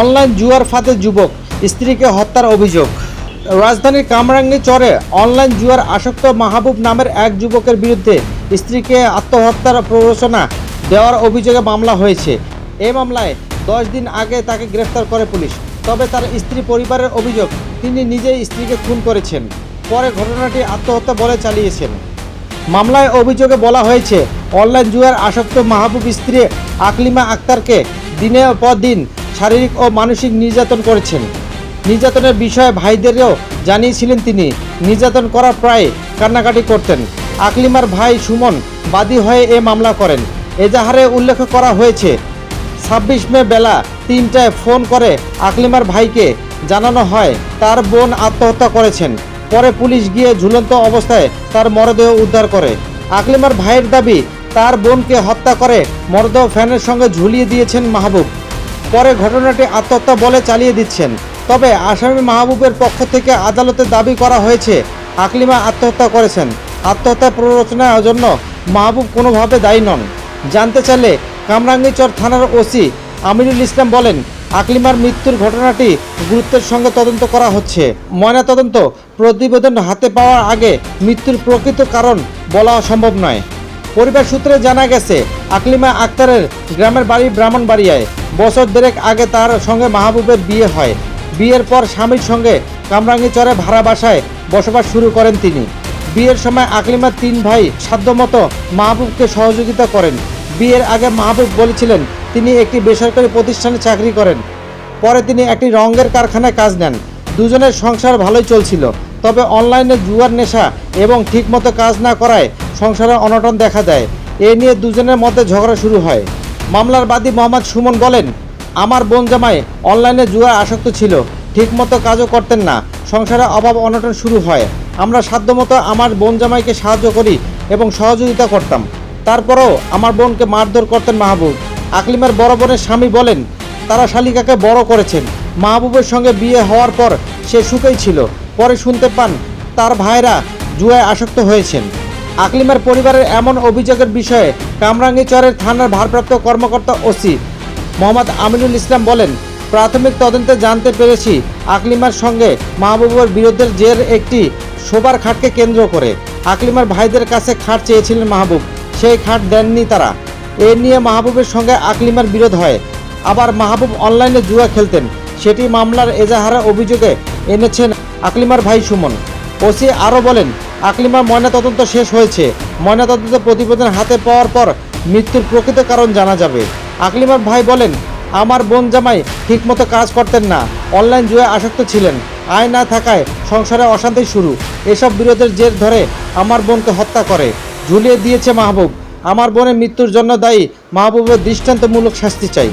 Online জুয়ার ফাঁদে যুবক স্ত্রীকে হত্যার অভিযোগ। রাজধানীর কামরাঙ্গি চরে অনলাইন জুয়ার আসক্ত মাহবুব নামের এক যুবকের বিরুদ্ধে স্ত্রীকে আত্মহত্যার প্ররোচনা দেওয়ার অভিযোগে মামলা হয়েছে। এই মামলায় দশ দিন আগে তাকে গ্রেফতার করে পুলিশ, তবে তার স্ত্রী পরিবারের অভিযোগ, তিনি নিজেই স্ত্রীকে খুন করেছেন। পরে ঘটনাটি আত্মহত্যা বলে চালিয়েছেন। মামলায় অভিযোগে বলা হয়েছে, অনলাইন জুয়ার আসক্ত মাহবুব স্ত্রী আকলিমা আক্তারকে দিনের পর দিন শারীরিক ও মানসিক নির্যাতন করেছেন। নির্যাতনের বিষয়ে ভাইদেরও জানিয়েছিলেন তিনি। নির্যাতন করার প্রায় কান্নাকাটি করতেন। আকলিমার ভাই সুমন বাদী হয়ে এ মামলা করেন। এজাহারে উল্লেখ করা হয়েছে, ছাব্বিশ মে বেলা তিনটায় ফোন করে আকলিমার ভাইকে জানানো হয়, তার বোন আত্মহত্যা করেছেন। পরে পুলিশ গিয়ে ঝুলন্ত অবস্থায় তার মরদেহ উদ্ধার করে। আকলিমার ভাইয়ের দাবি, তার বোনকে হত্যা করে মরদেহ ফ্যানের সঙ্গে ঝুলিয়ে দিয়েছেন মাহবুব। পরে ঘটনাটি আত্মহত্যা বলে চালিয়ে দিচ্ছেন। তবে আসামি মাহবুবের পক্ষ থেকে আদালতে দাবি করা হয়েছে, আকলিমা আত্মহত্যা করেছেন। আত্মহত্যা প্ররোচনার জন্য মাহবুব কোনোভাবে দায়ী নন। জানতে চাইলে কামরাঙ্গিচর থানার ওসি আমিরুল ইসলাম বলেন, আকলিমার মৃত্যুর ঘটনাটি গুরুত্বের সঙ্গে তদন্ত করা হচ্ছে। ময়নাতদন্ত প্রতিবেদন হাতে পাওয়ার আগে মৃত্যুর প্রকৃত কারণ বলা সম্ভব নয়। পরিবার সূত্রে জানা গেছে আকলিমা আক্তারের গ্রামের বাড়ি ব্রাহ্মণবাড়িয়ায়। বছর দেড়েক আগে তার সঙ্গে মাহবুবের বিয়ে হয়। বিয়ের পর স্বামীর সঙ্গে কামরাঙ্গীচরে ভাড়া বাসায় বসবাস শুরু করেন তিনি। বিয়ের সময় আকলিমার তিন ভাই সাধ্যমতো মাহবুবকে সহযোগিতা করেন। বিয়ের আগে মাহবুব বলেছিলেন, তিনি একটি বেসরকারি প্রতিষ্ঠানে চাকরি করেন। পরে তিনি একটি রঙের কারখানায় কাজ নেন। দুজনের সংসার ভালোই চলছিল। তবে অনলাইনে জুয়ার নেশা এবং ঠিকমতো কাজ না করায় সংসারে অনটন দেখা দেয়। এ নিয়ে দুজনের মধ্যে ঝগড়া শুরু হয়। মামলার বাদী মোহাম্মদ সুমন বলেন, আমার বোন জামাই অনলাইনে জুয়া আসক্ত ছিল, ঠিকমতো কাজও করতেন না, সংসারে অভাব অনটন শুরু হয়। আমরা সাধ্যমতো আমার বোন জামাইকে সাহায্য করি এবং সহযোগিতা করতাম। তারপরও আমার বোনকে মারধর করতেন মাহবুব। আকলিমার বড় বোনের স্বামী বলেন, তারা শালিকাকে বড় করেছেন। মাহবুবের সঙ্গে বিয়ে হওয়ার পর সে সুখেই ছিল। পরে শুনতে পান, তার ভাইরা জুয়ায় আসক্ত হয়েছেন। আকলিমার পরিবারের এমন অভিযোগের বিষয়ে কামরাঙ্গীচরের থানার ভারপ্রাপ্ত কর্মকর্তা ওসি মোহাম্মদ আমিনুল ইসলাম বলেন, প্রাথমিক তদন্তে জানতে পেরেছি আকলিমার সঙ্গে মাহবুবের বিরুদ্ধে জের একটি শোবার খাটকে কেন্দ্র করে। আকলিমার ভাইদের কাছে খাট চেয়েছিলেন মাহবুব, সেই খাট দেননি তারা। এ নিয়ে মাহবুবের সঙ্গে আকলিমার বিরোধ হয়। আবার মাহবুব অনলাইনে জুয়া খেলতেন, সেটি মামলার এজাহারা অভিযোগে এনেছেন আকলিমার ভাই সুমন। ওসি আরও বলেন আকলিমার ময়নাতদন্ত শেষ হয়েছে। ময়নাতদন্ত প্রতিবেদন হাতে পাওয়ার পর মৃত্যুর প্রকৃত কারণ জানা যাবে। আকলিমার ভাই বলেন, আমার বোন জামাই ঠিকমতো কাজ করতেন না। অনলাইন জুয়ে আসক্ত ছিলেন। আয় না থাকায় সংসারে অশান্তি শুরু। এসব বিরোধের জের ধরে আমার বোনকে হত্যা করে। ঝুলিয়ে দিয়েছে মাহবুব। আমার বোনের মৃত্যুর জন্য দায়ী মাহবুবের দৃষ্টান্তমূলক শাস্তি চাই।